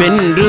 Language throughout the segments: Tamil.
வென்று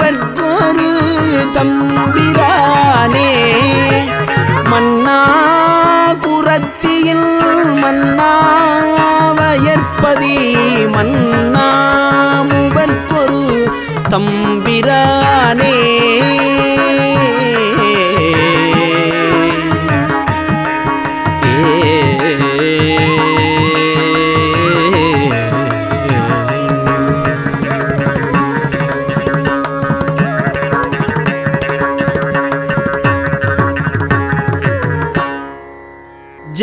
வயற்பதி தம்பிரானே. மன்னா குரத்தியின் மன்னாவயற்பதி வயற்பதி தம்பிரானே.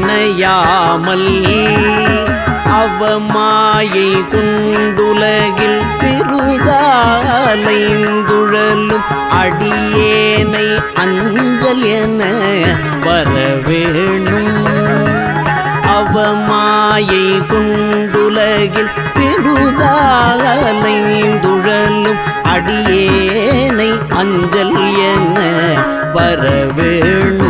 நினையாமல் அவமாயை குண்டுலகில் பெருதாலைந்துழலும் அடியேனை அஞ்சல் என வரவேணும். அவமாயை குண்டுலகில் பெருதாலைந்துழலும் அடியேனை அஞ்சல் என வரவேணும்.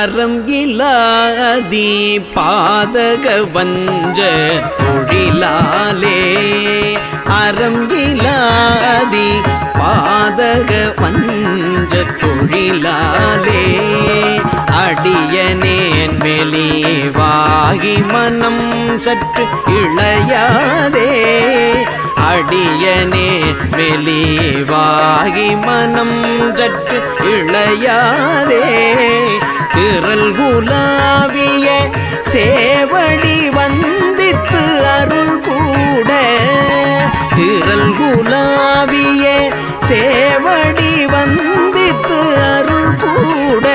அறம் இலாதி பாதக வஞ்ச தொழிலாலே. அறம் இலாதி பாதக வஞ்ச தொழிலாலே. அடியனேன் வெளிவாகி மனம் சற்று இளையாதே. அடியனே மெலிவாகி மனம் சற்று இளையாதே. சிறல் குலாவிய சேவடி வந்தித்து அருள் கூட. திரள் குலாவிய சேவடி வந்தித்து அருள் கூட.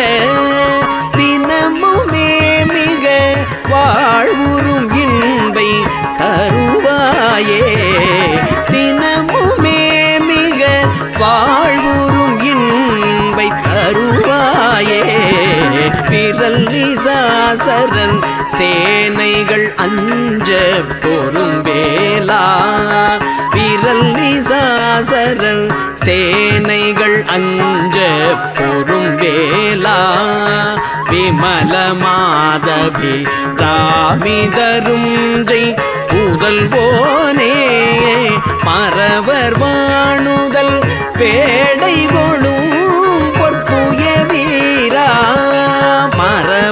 தினமுமே மிக வாழ்வுறும் இன்பை தருவாயே. தினமுமே மிக வாழ்வுறும் இன்பை தருவாயே விரல் நிசாசரன் சேனைகள் அஞ்ச பொறும் வேலா விரல் நிசாசரன் சேனைகள் அஞ்ச பொறும் வேலா விமல மாதவி ராமிதரும் ஜெய் புதல்வோனே. மறவர் வாணுதல் பேடை கொளும்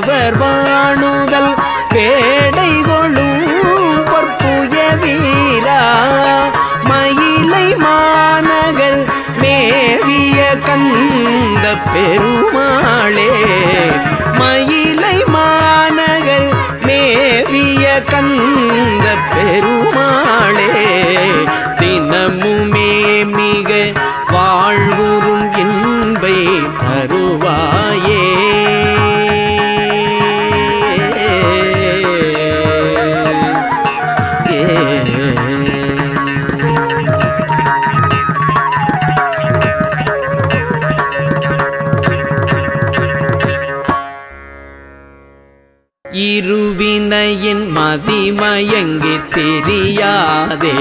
அவர் வாணுதல் பேடை கொளும் பொற்புய வீரா. மயிலை மாநகர் மேவிய கந்த பெருமாளே. மயிலை மாநகர் மேவிய கந்த மனதே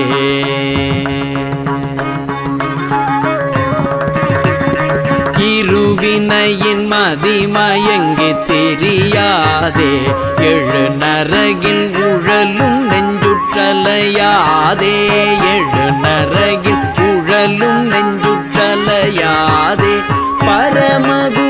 இருவினையின் மதிமயங்கி தெரியாதே. எழு நரகில் உழலும் நெஞ்சுற்றலையாதே. எழு நரகில் உழலும் நெஞ்சுற்றலையாதே. பரமகு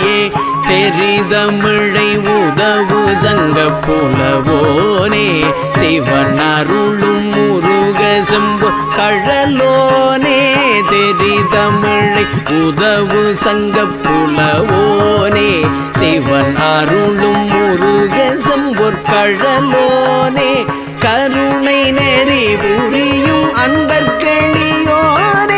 தாயே தெரிதமிழை உதவு சங்க புலவோனே சிவன் அருளும் முருக செம்பு கழலோனே தெரிதமிழை உதவு சங்க புலவோனே சிவன் அருளும் முருக செம்பொற் கழலோனே கருணை நெறி புரியும் அன்பர்களியோனே